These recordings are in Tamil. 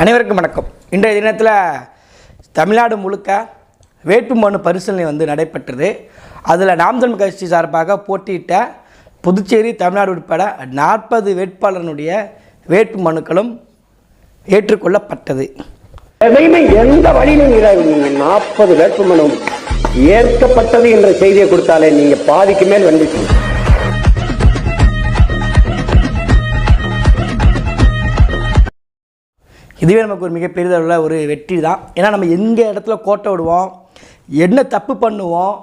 அனைவருக்கும் வணக்கம். இன்றைய தினத்தில் தமிழ்நாடு முழுக்க வேட்புமனு பரிசீலனை வந்து நடைபெற்றது. அதில் நாம் தமிழ் கட்சி சார்பாக போட்டியிட்ட புதுச்சேரி தமிழ்நாடு உட்பட நாற்பது வேட்பாளர்களுடைய வேட்பு மனுக்களும் ஏற்றுக்கொள்ளப்பட்டது. எதையுமே எந்த வழியிலும் நாற்பது வேட்புமனு ஏற்கப்பட்டது என்ற செய்தியை கொடுத்தாலே நீங்கள் பாதிக்கு மேல் வந்துட்டீங்க. இதுவே நமக்கு ஒரு மிகப்பெரிய அளவில் ஒரு வெற்றி தான் ஏன்னா நம்ம எங்கே இடத்துல கோட்டை விடுவோம் என்ன தப்பு பண்ணுவோம்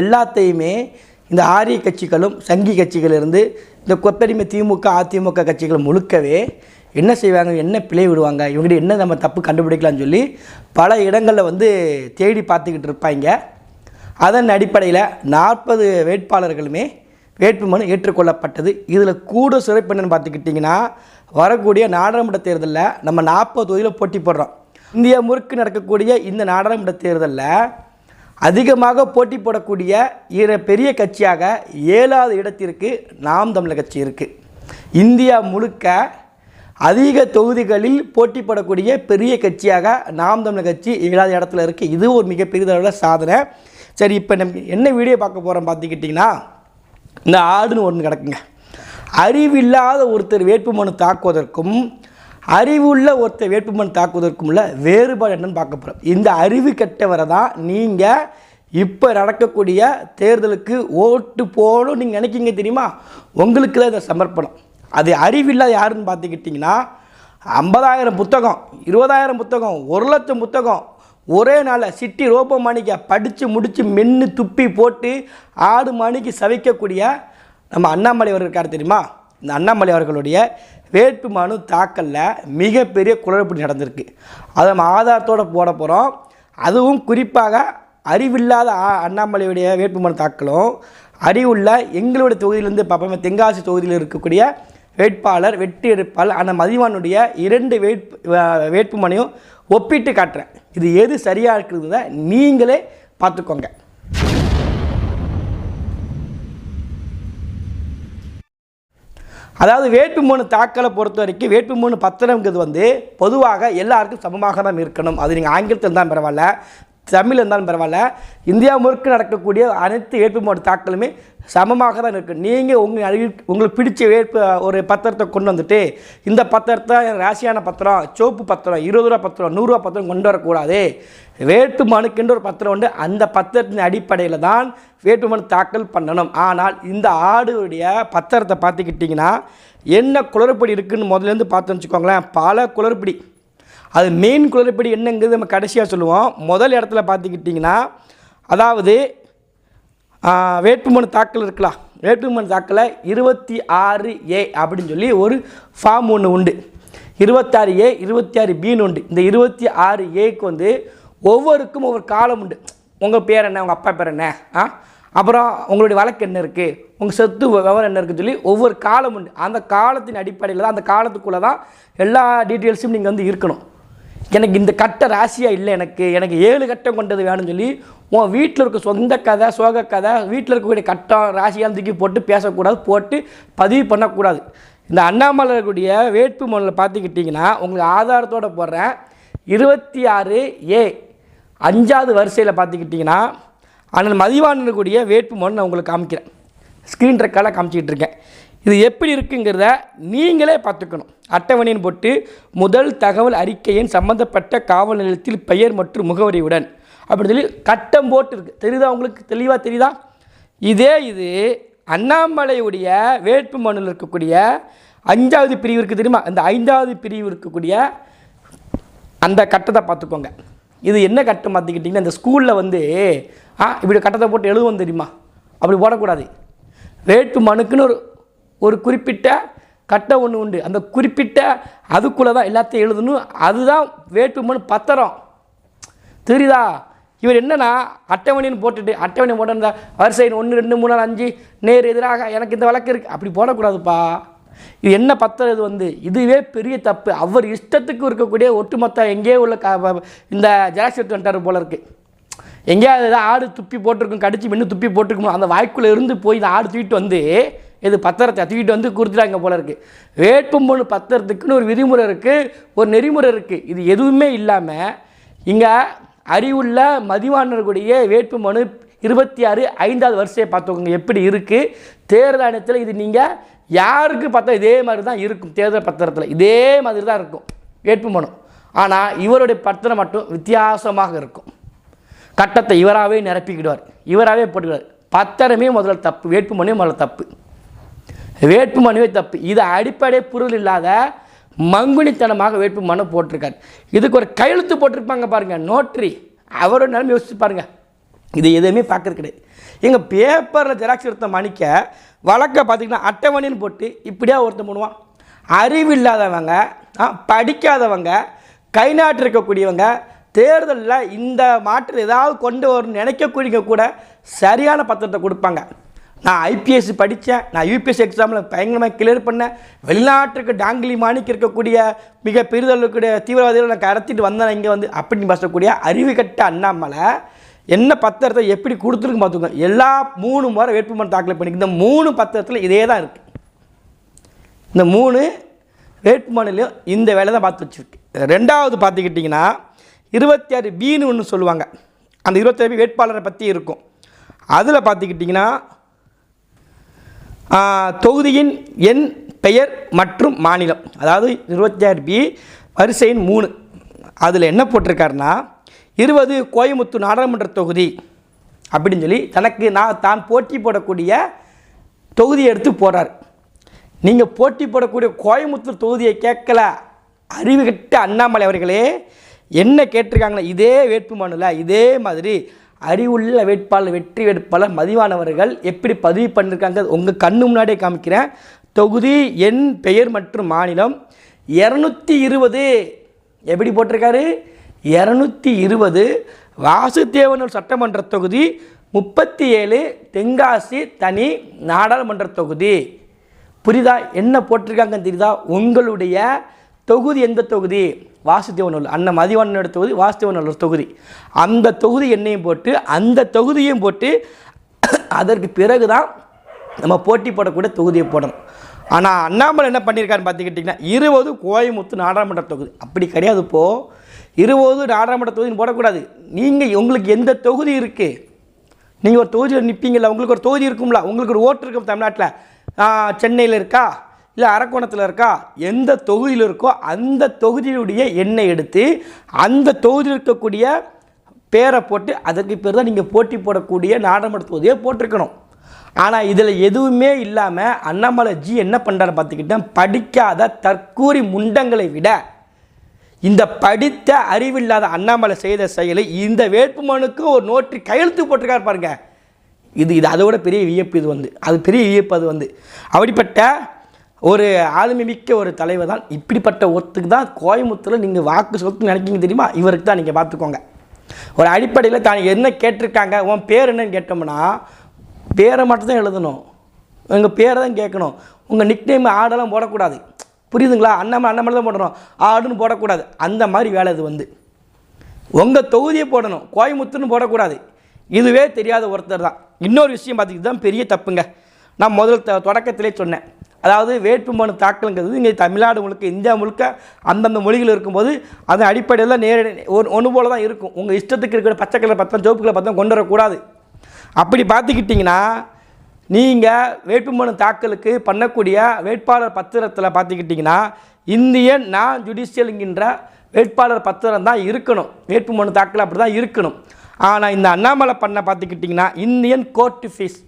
எல்லாத்தையுமே இந்த ஆரிய கட்சிகளும் சங்கி கட்சிகளிலிருந்து இந்த கொப்பரிமை திமுக அதிமுக கட்சிகள் முழுக்கவே என்ன செய்வாங்க என்ன பிழை விடுவாங்க இவங்ககிட்ட என்ன நம்ம தப்பு கண்டுபிடிக்கலாம்னு சொல்லி பல இடங்களில் வந்து தேடி பார்த்துக்கிட்டு இருப்பாங்க. அதன் அடிப்படையில் நாற்பது வேட்பாளர்களுமே வேட்புமனு ஏற்றுக்கொள்ளப்பட்டது. இதில் கூட சிறப்பு என்னென்னு பார்த்துக்கிட்டிங்கன்னா வரக்கூடிய நாடாளுமன்ற தேர்தலில் நம்ம நாற்பது தொகுதியில் போட்டி போடுறோம். இந்தியா முறுக்கு நடக்கக்கூடிய இந்த நாடாளுமன்ற தேர்தலில் அதிகமாக போட்டி போடக்கூடிய இரு பெரிய கட்சியாக ஏழாவது இடத்திற்கு நாம் தமிழர் கட்சி இருக்குது இந்தியா முழுக்க அதிக தொகுதிகளில் போட்டி போடக்கூடிய பெரிய கட்சியாக நாம் தமிழர் கட்சி ஏழாவது இடத்துல இருக்குது இது ஒரு மிகப்பெரிய சாதனை. சரி இப்போ நம்ம என்ன வீடியோ பார்க்க போகிறோம் பார்த்துக்கிட்டிங்கன்னா இந்த ஆடுன்னு ஒன்று கிடக்குங்க. அறிவில்லாத ஒருத்தர் வேட்புமனு தாக்குவதற்கும் அறிவுள்ள ஒருத்தர் வேட்புமனு தாக்குவதற்கும் உள்ள வேறுபாடு என்னன்னு பார்க்க போகிறோம் இந்த அறிவு கெட்டவரை தான் நீங்கள் இப்போ நடக்கக்கூடிய தேர்தலுக்கு ஓட்டு போடணும் நீங்கள் நினைக்கிங்க தெரியுமா? உங்களுக்கு தான் சமர்ப்பணம். அது அறிவில்லாத யாருன்னு பார்த்துக்கிட்டிங்கன்னா ஐம்பதாயிரம் புத்தகம் இருபதாயிரம் புத்தகம் ஒரு லட்சம் புத்தகம் ஒரே நாளில் சிட்டி ரோபோ மாணிக்க படித்து முடித்து மென்று துப்பி போட்டு ஆடு மாணிக்கு சவிக்கக்கூடிய நம்ம அண்ணாமலை அவர்கள் இருக்கார் தெரியுமா? இந்த அண்ணாமலை அவர்களுடைய வேட்புமனு தாக்கலில் மிகப்பெரிய குளறுபடி நடந்திருக்கு. அதை நம்ம ஆதாரத்தோடு போட போகிறோம் அதுவும் குறிப்பாக அறிவில்லாத அண்ணாமலையுடைய வேட்புமனு தாக்கலும் அறிவுள்ள எங்களுடைய தொகுதியிலேருந்து பார்ப்போம் தென்காசி தொகுதியில் இருக்கக்கூடிய வேட்பாளர் வெற்றி எடுப்பாளர் அந்த மதிவானுடைய இரண்டு வேட்பு வேட்புமனையும் ஒப்பிட்டு காட்டுறேன். இது எது சரியாக இருக்குதுங்க நீங்களே பார்த்துக்கோங்க. அதாவது வேட்புமனு தாக்கலை பொறுத்த வரைக்கும் வேட்புமனு பத்திரங்கிறது வந்து பொதுவாக எல்லாருக்கும் சமமாக தான் இருக்கணும். அது நீங்கள் ஆங்கிலத்தில் தான் பரவாயில்ல. தமிழ் இருந்தாலும் பரவாயில்ல. இந்தியா முழுக்க நடக்கக்கூடிய அனைத்து வேட்புமனு தாக்கலுமே சமமாக தான் இருக்குது நீங்கள் உங்கள் உங்களுக்கு பிடிச்ச வேட்பு ஒரு பத்திரத்தை கொண்டு வந்துட்டு இந்த பத்திரத்தை ராசியான பத்திரம் சோப்பு பத்திரம் இருபது ரூபா பத்திரம் நூறுரூவா பத்திரம் கொண்டு வரக்கூடாது. வேட்பு மனுக்குன்ற ஒரு பத்திரம் உண்டு. அந்த பத்திரத்தின் அடிப்படையில் தான் வேட்புமனு தாக்கல் பண்ணணும். ஆனால் இந்த ஆடுடைய பத்திரத்தை பார்த்துக்கிட்டிங்கன்னா என்ன குளறுபடி இருக்குதுன்னு முதலேருந்து பார்த்து வச்சுக்கோங்களேன் பல குளறுபடி. அது மெயின் குளறுபடி என்னங்கிறது நம்ம கடைசியாக சொல்லுவோம். முதல் இடத்துல பார்த்துக்கிட்டிங்கன்னா அதாவது வேட்புமனு தாக்கல் இருக்கலாம் வேட்புமனு தாக்கலை இருபத்தி ஆறு ஏ அப்படின்னு சொல்லி ஒரு ஃபார்ம் ஒன்று உண்டு. இருபத்தாறு ஏ இருபத்தி ஆறு பின்னு உண்டு. இந்த இருபத்தி ஆறு ஏக்கு வந்து ஒவ்வொருக்கும் ஒவ்வொரு காலம் உண்டு. உங்கள் பேர் என்ன உங்கள் அப்பா பேர் என்ன ஆ? அப்புறம் உங்களுடைய வழக்கு என்ன இருக்குது உங்கள் சொத்து விவரம் என்ன இருக்குன்னு சொல்லி ஒவ்வொரு காலம் உண்டு. அந்த காலத்தின் அடிப்படையில் தான் அந்த காலத்துக்குள்ளே தான் எல்லா டீட்டெயில்ஸும் நீங்கள் வந்து இருக்கணும். எனக்கு இந்த கட்ட ராசியாக இல்லை எனக்கு. எனக்கு ஏழு கட்டம் கொண்டது வேணும்னு சொல்லி உன் வீட்டில் இருக்க சொந்த கதை சோக கதை வீட்டில் இருக்கக்கூடிய கட்டம் ராசியாக தூக்கி போட்டு பேசக்கூடாது போட்டு பதிவு பண்ணக்கூடாது. இந்த அண்ணாமலையுடைய வேட்பு மனுவில் பார்த்துக்கிட்டிங்கன்னா உங்களுக்கு ஆதாரத்தோடு போடுறேன். இருபத்தி ஆறு ஏ அஞ்சாவது வரிசையில் பார்த்துக்கிட்டிங்கன்னா அண்ணன் மதிவானனுடைய வேட்பு மனு நான் உங்களுக்கு காமிக்கிறேன். ஸ்க்ரீன் ரெக்கார்டாக காமிச்சிக்கிட்டு இருக்கேன். இது எப்படி இருக்குங்கிறத நீங்களே பார்த்துக்கணும். அட்டவணையின் போட்டு முதல் தகவல் அறிக்கையின் சம்பந்தப்பட்ட காவல் நிலையத்தில் பெயர் மற்றும் முகவரியுடன். அப்படின்னு சொல்லி கட்டம் போட்டுருக்கு தெரியுதா உங்களுக்கு? தெளிவாக தெரியுதா? இதே இது அண்ணாமலையுடைய வேட்பு மனுவில் இருக்கக்கூடிய அஞ்சாவது பிரிவு இருக்குது தெரியுமா? அந்த ஐந்தாவது பிரிவு இருக்கக்கூடிய அந்த கட்டத்தை பார்த்துக்கோங்க. இது என்ன கட்டம் பார்த்துக்கிட்டிங்கன்னா இந்த ஸ்கூலில் வந்து ஆ இப்படி கட்டத்தை போட்டு எழுதுவோம் தெரியுமா? அப்படி போடக்கூடாது. வேட்பு மனுக்குன்னு ஒரு ஒரு குறிப்பிட்ட கட்ட ஒன்று உண்டு. அந்த குறிப்பிட்ட அதுக்குள்ளே தான் எல்லாத்தையும் எழுதணும். அதுதான் வேட்புமனு பத்திரம். தெரியுதா? இவர் என்னன்னா அட்டவணைன்னு போட்டுட்டு அட்டவணை போட்டிருந்தா வரிசை ஒன்று ரெண்டு மூணு நாலு அஞ்சு நேர் எதிராக எனக்கு இந்த வழக்கு இருக்குது அப்படி போடக்கூடாதுப்பா. இது என்ன பத்திரம் இது வந்து? இதுவே பெரிய தப்பு. அவர் இஷ்டத்துக்கு இருக்கக்கூடிய ஒட்டுமொத்த எங்கேயோ உள்ள க இந்த ஜெராக்ஸ் எடுத்து வந்துட்டார் போல இருக்குது எங்கேயாவது ஏதாவது ஆடு துப்பி போட்டிருக்கும் கடிச்சு மின்னு துப்பி போட்டிருக்கணும் அந்த வாய்க்குள்ளே இருந்து போய் இந்த ஆடு தூக்கிட்டு வந்து இது பத்திரத்தை தூக்கிட்டு வந்து கொடுத்துட்டாங்க போல இருக்குது வேட்புமனு பத்திரத்துக்குன்னு ஒரு விதிமுறை இருக்குது ஒரு நெறிமுறை இருக்குது இது எதுவுமே இல்லாமல் இங்கே அறிவுள்ள மதிவாணர்களுடைய வேட்புமனு இருபத்தி ஆறு ஐந்தாவது வரிசையை பார்த்துக்கோங்க எப்படி இருக்குது தேர்தல் ஆணையத்தில் இது நீங்கள் யாருக்கு பார்த்தா இதே மாதிரி தான் இருக்கும் தேர்தல் பத்திரத்தில். இதே மாதிரி தான் இருக்கும் வேட்புமனு ஆனால் இவருடைய பத்திரம் மட்டும் வித்தியாசமாக இருக்கும். கட்டத்தை இவராகவே நிரப்பிக்கிடுவார் இவராகவே போட்டுக்கிடுவார். பத்திரமே முதல்ல தப்பு வேட்புமனுவே முதல்ல தப்பு. வேட்பு மனுவே தப்பு. இது அடிப்படை பொருள் இல்லாத மங்குனித்தனமாக வேட்பு மனு போட்டிருக்காரு. இதுக்கு ஒரு கையெழுத்து போட்டிருப்பாங்க பாருங்கள் நோட்ரி. அவரோட நிலைமை யோசிச்சு பாருங்கள் இது எதுவுமே பார்க்குறது கிடையாது. எங்கள் பேப்பரில் ஜெராக்ஸ் எடுத்த மணிக்க வழக்கை பார்த்தீங்கன்னா அட்டவணைன்னு போட்டு இப்படியா ஒருத்தன் பண்ணுவான் அறிவு இல்லாதவங்க படிக்காதவங்க கை நாட்டு இருக்கக்கூடியவங்க தேர்தலில் இந்த மாற்றில் ஏதாவது கொண்டு வரணும்னு நினைக்கக்கூடியவங்க கூட சரியான பத்திரத்தை கொடுப்பாங்க. நான் ஐபிஎஸ் படித்தேன் நான் யூபிஎஸ் எக்ஸாமில் பயங்கரமாக கிளியர் பண்ணேன் வெளிநாட்டுக்கு டாங்கிலி மாணிக்கு இருக்கக்கூடிய மிக பெரிதளவுக்குடைய தீவிரவாதிகளை நான் கடத்திட்டு வந்தேன். இங்கே வந்து அப்படின்னு பேசக்கூடிய அறிவு கட்ட அண்ணாமலை என்ன பத்திரத்தை எப்படி கொடுத்துருக்கு பார்த்துக்கோங்க. எல்லா மூணு முறை வேட்புமனு தாக்கல் பண்ணி இந்த மூணு பத்திரத்தில் இதே தான் இருக்குது இந்த மூணு வேட்புமனுலையும் இந்த வேலை தான் பார்த்து வச்சுருக்கு. ரெண்டாவது பார்த்துக்கிட்டிங்கன்னா இருபத்தி ஆறு பின்னு ஒன்று சொல்லுவாங்க. அந்த இருபத்தாறு வேட்பாளரை பற்றி இருக்கும். அதில் பார்த்துக்கிட்டிங்கன்னா தொகுதியின் எண் பெயர் மற்றும் மாநிலம். அதாவது இருபத்தாறு பி வரிசையின் மூணு. அதில் என்ன போட்டிருக்காருன்னா இருபது கோயமுத்தூர் நாடாளுமன்ற தொகுதி அப்படின்னு சொல்லி தனக்கு நான் தான் போட்டி போடக்கூடிய தொகுதியை எடுத்து போகிறார் நீங்கள் போட்டி போடக்கூடிய கோயமுத்தூர் தொகுதியை கேட்கல அறிவு கட்ட அண்ணாமலை அவர்களே என்ன கேட்டிருக்காங்களே இதே வேட்புமனுல இதே மாதிரி அறிவுள்ள வேட்பாளர் வெற்றி வேட்பாளர் மதிவானவர்கள் எப்படி பதிவு பண்ணியிருக்காங்க உங்கள் கண்ணு முன்னாடியே காமிக்கிறேன். தொகுதி எண் பெயர் மற்றும் மாநிலம். இரநூத்தி இருபது எப்படி போட்டிருக்காரு? இரநூத்தி இருபது வாசுதேவனூர் சட்டமன்ற தொகுதி. முப்பத்தி ஏழு தென்காசி தனி நாடாளுமன்ற தொகுதி. புரிதா என்ன போட்டிருக்காங்கன்னு தெரியுதா? உங்களுடைய தொகுதி எந்த தொகுதி? வாசுதேவனூர் அண்ணன் மதிவானோட தொகுதி வாசுதேவனூர் தொகுதி. அந்த தொகுதி எண்ணையும் போட்டு அந்த தொகுதியும் போட்டு அதற்கு பிறகு தான் நம்ம போட்டி போடக்கூடிய தொகுதியை போடணும். ஆனால் அண்ணாமலை என்ன பண்ணியிருக்காருன்னு பார்த்துக்கிட்டிங்கன்னா இருபது கோயமுத்து நாடாளுமன்ற தொகுதி. அப்படி கிடையாது இப்போ இருபது நாடாளுமன்ற தொகுதின்னு போடக்கூடாது. நீங்கள் உங்களுக்கு எந்த தொகுதி இருக்குது நீங்கள் ஒரு தொகுதியில் நிற்பீங்களா உங்களுக்கு ஒரு தொகுதி இருக்கும்ல உங்களுக்கு ஒரு ஓட்டு இருக்கும் தமிழ்நாட்டில். சென்னையில் இருக்கா? இல்லை அரக்கோணத்தில் இருக்கா? எந்த தொகுதியில் இருக்கோ அந்த தொகுதியுடைய எண்ணெய் எடுத்து அந்த தொகுதியில் இருக்கக்கூடிய பேரை போட்டு அதற்கு பேர் தான் நீங்கள் போட்டி போடக்கூடிய நாடாளுமன்ற தொகுதியை போட்டிருக்கணும். ஆனால் இதில் எதுவுமே இல்லாமல் அண்ணாமலை ஜி என்ன பண்ணுறாரு பார்த்துக்கிட்டேன் படிக்காத தற்கூரி முண்டங்களை விட இந்த படித்த அறிவில்லாத அண்ணாமலை செய்த செயலை இந்த வேட்புமனுக்கு ஒரு நோட்டு கையெழுத்து போட்டிருக்காரு பாருங்கள் இது இது அதோட பெரிய வியப்பு இது வந்து. அது பெரிய வியப்பு அது வந்து. அப்படிப்பட்ட ஒரு ஆளுமை மிக்க ஒரு தலைவர் தான். இப்படிப்பட்ட ஒருத்துக்கு தான் கோயம்புத்தூரில் நீங்கள் வாக்கு சொத்து நினைக்கிங்க தெரியுமா? இவருக்கு தான் நீங்கள் பார்த்துக்கோங்க. ஒரு அடிப்படையில் தான் என்ன கேட்டிருக்காங்க உன் பேர் என்னன்னு கேட்டோம்னா பேரை மட்டும் தான் எழுதணும். உங்கள் பேரை தான் கேட்கணும். உங்கள் நிக்நேம் ஆடெல்லாம் போடக்கூடாது. புரியுதுங்களா? அண்ணாமலை அண்ணாமலை தான் போடணும். ஆடுன்னு போடக்கூடாது. அந்த மாதிரி வேலை இது வந்து. உங்கள் தொகுதியை போடணும். கோயமுத்தூர்னு போடக்கூடாது. இதுவே தெரியாத ஒருத்தர் தான். இன்னொரு விஷயம் பார்த்துக்கிட்டு தான் பெரிய தப்புங்க. நான் முதல் தொடக்கத்திலே சொன்னேன். அதாவது வேட்புமனு தாக்கலுங்கிறது இங்கே தமிழ்நாடு முழுக்க இந்தியா முழுக்க அந்தந்த மொழிகள் இருக்கும்போது அதன் அடிப்படையில் நேரடி ஒன்று போல தான் இருக்கும். உங்கள் இஷ்டத்துக்கு இருக்கிற பச்சை கலர் பத்தம் சிவப்பு கலர் பத்தம் கொண்டு வரக்கூடாது. அப்படி பார்த்துக்கிட்டிங்கன்னா நீங்கள் வேட்புமனு தாக்கலுக்கு பண்ணக்கூடிய வேட்பாளர் பத்திரத்தில் பார்த்துக்கிட்டிங்கன்னா இந்தியன் நான் ஜுடிஷியலுங்கின்ற வேட்பாளர் பத்திரம் தான் இருக்கணும். வேட்புமனு தாக்கல் அப்படி தான் இருக்கணும். ஆனால் இந்த அண்ணாமலை பண்ண பார்த்துக்கிட்டிங்கன்னா இந்தியன் கோர்ட் ஃபீஸ்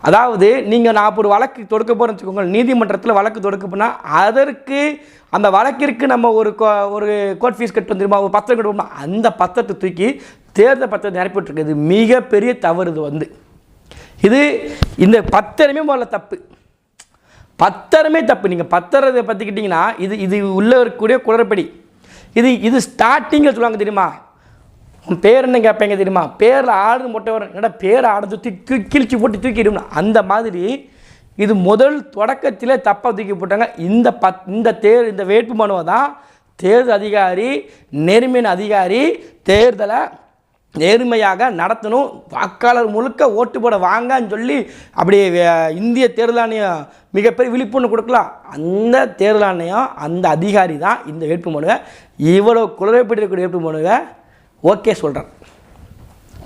அதாவது நீங்கள் நான் ஒரு வழக்கு தொடுக்க போகிறேன்னு வச்சுக்கோங்க நீதிமன்றத்தில் வழக்கு தொடுக்க போனால் அதற்கு அந்த வழக்கிற்கு நம்ம ஒரு கோ- ஒரு கோர்ட் ஃபீஸ் கட்டு வந்துருமா ஒரு பத்திரம் கட்டுவோம்னா அந்த பத்திரத்தை தூக்கி தேர்தல் பத்திரத்தை நிரப்பிட்டுருக்கு இது மிகப்பெரிய தவறு இது வந்து. இது இந்த பத்திரமே முதல்ல தப்பு. பத்திரமே தப்பு. நீங்கள் பத்திரத்தை பற்றிக்கிட்டிங்கன்னா இது இது உள்ளே இருக்கக்கூடிய குளறுபடி. இது இது ஸ்டார்டிங்கில் சொல்லுவாங்க தெரியுமா? உன் பேர் என்ன கேட்பேங்க தெரியுமா? பேரில் ஆடு மொட்டை வரும் என்னடா பேர் ஆடு தூக்கி கிழிச்சு போட்டு தூக்கிடும் அந்த மாதிரி இது முதல் தொடக்கத்திலே தப்பாக தூக்கி போட்டாங்க. இந்த பத் இந்த தேர் இந்த வேட்பு மனுவை தான் தேர்தல் அதிகாரி நேர்மையின் அதிகாரி தேர்தலை நேர்மையாக நடத்தணும். வாக்காளர் முழுக்க ஓட்டு போட வாங்கன்னு சொல்லி அப்படி இந்திய தேர்தல் ஆணையம் மிகப்பெரிய விழிப்புணர்வு கொடுக்கலாம். அந்த தேர்தல் ஆணையம் அந்த அதிகாரி தான் இந்த வேட்புமனுவை இவ்வளோ குளறுபடிக்கூடிய வேட்புமனுவை ஓகே சொல்கிறேன்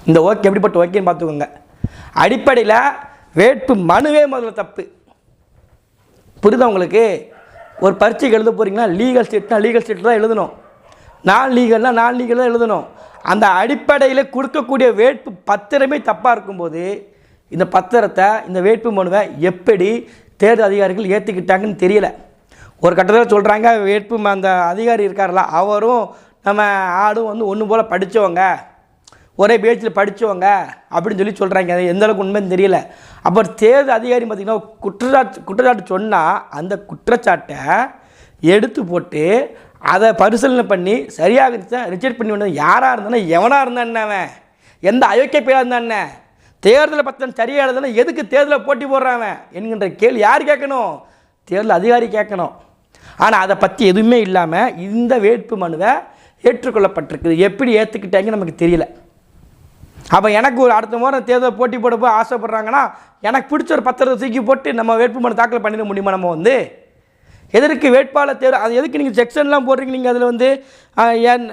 இந்த ஓகே எப்படிப்பட்ட ஓகேன்னு பார்த்துக்கோங்க. அடிப்படையில் வேட்பு மனுவே முதல்ல தப்பு. புரியுதா உங்களுக்கு? ஒரு பரீட்சைக்கு எழுத போகிறீங்கன்னா லீகல் ஸ்டேட்னா லீகல் ஸ்டேட் தான் எழுதணும். நான் லீகல்னால் நான் லீகல் தான் எழுதணும். அந்த அடிப்படையில் கொடுக்கக்கூடிய வேட்பு பத்திரமே தப்பாக இருக்கும்போது இந்த பத்திரத்தை இந்த வேட்பு மனுவை எப்படி தேர்தல் அதிகாரிகள் ஏற்றுக்கிட்டாங்கன்னு தெரியலை. ஒரு கட்டத்தில் சொல்கிறாங்க வேட்பு அந்த அதிகாரி இருக்கார்ல அவரும் நம்ம ஆடும் வந்து ஒன்று போல் படித்தவங்க ஒரே பேச்சில் படித்தவங்க அப்படின்னு சொல்லி சொல்கிறாங்க அது எந்த அளவுக்கு உண்மைன்னு தெரியல. அப்புறம் தேர்தல் அதிகாரி பார்த்திங்கன்னா குற்றச்சாட்டு குற்றச்சாட்டு சொன்னால் அந்த குற்றச்சாட்டை எடுத்து போட்டு அதை பரிசீலனை பண்ணி சரியாக ரிஜெக்ட் பண்ணி வந்தது யாராக இருந்தானே எவனாக இருந்தான் அவன்? எந்த அயோக்கிய பேராக இருந்தானே? தேர்தலை பத்திரம் சரியாக இருந்தானே எதுக்கு தேர்தலை போட்டி போடுறான் அவன்? என்கின்ற கேள்வி யார் கேட்கணும்? தேர்தல் அதிகாரி கேட்கணும். ஆனால் அதை பற்றி எதுவுமே இல்லாமல் இந்த வேட்பு மனுவை ஏற்றுக்கொள்ளப்பட்டிருக்குது. எப்படி ஏற்றுக்கிட்டாங்க நமக்கு தெரியல. அப்போ எனக்கு ஒரு அடுத்த முறை தேர்தல் போட்டி போட போய் ஆசைப்படுறாங்கன்னா எனக்கு பிடிச்ச ஒரு பத்திரத்தை தூக்கி போட்டு நம்ம வேட்புமனு தாக்கல் பண்ணிட முடியுமா நம்ம வந்து? எதற்கு வேட்பாளர் தேர்வு அது எதுக்கு நீங்கள் செக்ஷன்லாம் போடுறீங்க நீங்கள் அதில் வந்து? என்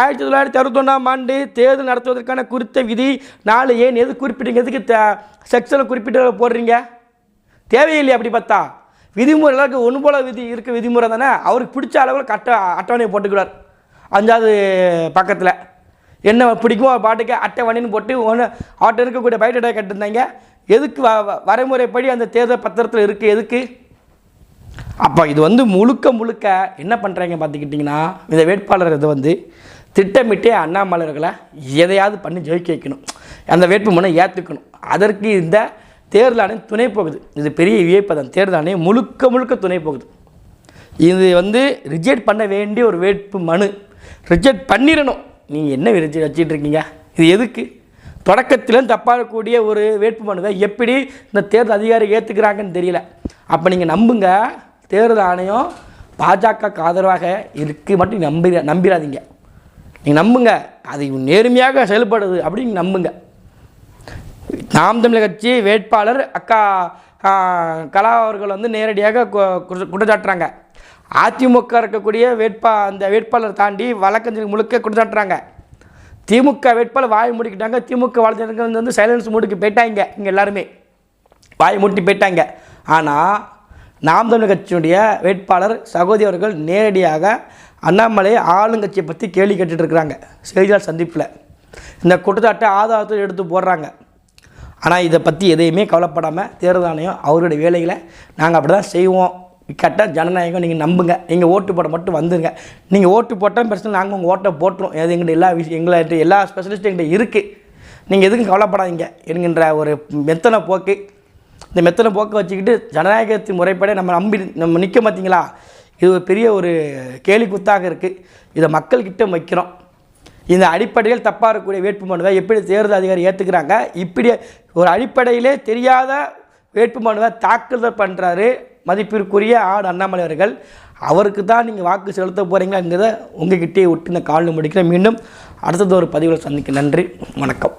ஆயிரத்தி தொள்ளாயிரத்தி அறுபத்தொன்னாம் ஆண்டு தேர்தல் நடத்துவதற்கான குறித்த விதி நாலு ஏன் எது குறிப்பிட்டீங்க? எதுக்கு செக்ஷனில் குறிப்பிட்டு போடுறீங்க? தேவையில்லை அப்படி பார்த்தா? விதிமுறை எல்லாருக்கும் ஒன்று போல விதி இருக்க விதிமுறை தானே? அவருக்கு பிடிச்ச அளவில் கட்ட அட்டவணையை போட்டுக்கிறார் அஞ்சாவது பக்கத்தில். என்ன பிடிக்குமோ பாட்டுக்கு அட்டை வண்டின்னு போட்டு ஒன்று அவர்கிட்ட இருக்கக்கூடிய பயோடேட்டா கட்டிருந்தாங்க. எதுக்கு வ வ- வரைமுறைப்படி அந்த தேர்தல் பத்திரத்தில் இருக்குது எதுக்கு? அப்போ இது வந்து முழுக்க முழுக்க என்ன பண்ணுறாங்க பார்த்துக்கிட்டிங்கன்னா இந்த வேட்பாளர் இதை வந்து திட்டமிட்டே அண்ணாமலர்களை எதையாவது பண்ணி ஜெயிக்க வைக்கணும். அந்த வேட்புமனை ஏற்றுக்கணும் அதற்கு இந்த தேர்தல் ஆணையம் துணை போகுது. இது பெரிய வியப்பதம் தேர்தல் ஆணையம் முழுக்க முழுக்க துணை போகுது. இது வந்து ரிஜெக்ட் பண்ண வேண்டிய ஒரு வேட்பு மனு. ரிஜெக்ட் பண்ணிடணும் நீங்கள் என்ன ரிஜெக்ட் வச்சுட்டு இருக்கீங்க? இது எதுக்கு? தொடக்கத்திலும் தப்பாக இருக்கக்கூடிய ஒரு வேட்பு மனுவை எப்படி இந்த தேர்தல் அதிகாரி ஏற்றுக்கிறாங்கன்னு தெரியல. அப்போ நீங்கள் நம்புங்க. தேர்தல் ஆணையம் பாஜகக்கு ஆதரவாக இருக்குது மட்டும் நம்பி நம்பிடாதீங்க நீங்கள் நம்புங்க. அது நேர்மையாக செயல்படுது அப்படின்னு நம்புங்க. நாம் தமிழர் கட்சி வேட்பாளர் அக்கா கலா அவர்கள் வந்து நேரடியாக கு- குற்றச்சாட்டுறாங்க. அதிமுக இருக்கக்கூடிய வேட்பா அந்த வேட்பாளர் தாண்டி வழக்கறிஞர் முழுக்க கொடுத்தாட்டுறாங்க திமுக வேட்பாளர் வாய் மூடிக்கிட்டாங்க. திமுக வழக்கறிஞர்கள் வந்து சைலன்ஸ் மூடிக்கு போயிட்டாங்க இங்கே எல்லாருமே. வாய் மூட்டி போயிட்டாங்க. ஆனால் நாம் தமிழர் கட்சியினுடைய வேட்பாளர் சகோதரி அவர்கள் நேரடியாக அண்ணாமலை ஆளுங்கட்சியை பற்றி கேள்வி கேட்டுட்டு இருக்கிறாங்க செய்தியாளர் சந்திப்பில். இந்த குற்றச்சாட்டை ஆதாரத்தை எடுத்து போடுறாங்க. ஆனால் இதை பற்றி எதையுமே கவலைப்படாமல் தேர்தல் ஆணையம் அவருடைய வேலைகளை நாங்கள் அப்படி தான் செய்வோம். கரெக்டாக ஜனநாயகம் நீங்கள் நம்புங்க. நீங்கள் ஓட்டு போட மட்டும் வந்துருங்க. நீங்கள் ஓட்டு போட்டால் பிரச்சனை நாங்கள் உங்கள் ஓட்டை போட்டுரும் அது எங்கள்கிட்ட எல்லா விஷயம் எங்கள்கிட்ட எல்லா ஸ்பெஷலிஸ்ட்டும் எங்கள்கிட்ட இருக்குது நீங்கள் எதுக்கும் கவலைப்படாதீங்க. என்கின்ற ஒரு மெத்தனை போக்கு. இந்த மெத்தனை போக்கை வச்சுக்கிட்டு ஜனநாயகத்தின் முறைப்படி நம்ம நம்பி நம்ம நிற்க மாட்டீங்களா? இது ஒரு பெரிய ஒரு கேலி குத்தாக இருக்குது இதை மக்கள்கிட்ட வைக்கிறோம். இந்த அடிப்படையில் தப்பாக இருக்கக்கூடிய வேட்புமனுவை எப்படி தேர்தல் அதிகாரி ஏற்றுக்கிறாங்க இப்படி ஒரு அடிப்படையிலே தெரியாத வேட்புமனுவை தாக்குதல் பண்ணுறாரு மதிப்பிற்குரிய ஆடு அண்ணாமலை அவர்கள் அவருக்கு தான் நீங்கள் வாக்கு செலுத்த போகிறீங்களாங்கிறத உங்ககிட்டயே விட்டு இந்த காலில் முடிக்கிறேன். மீண்டும் அடுத்தது ஒரு பதிவில் சந்திக்க நன்றி வணக்கம்.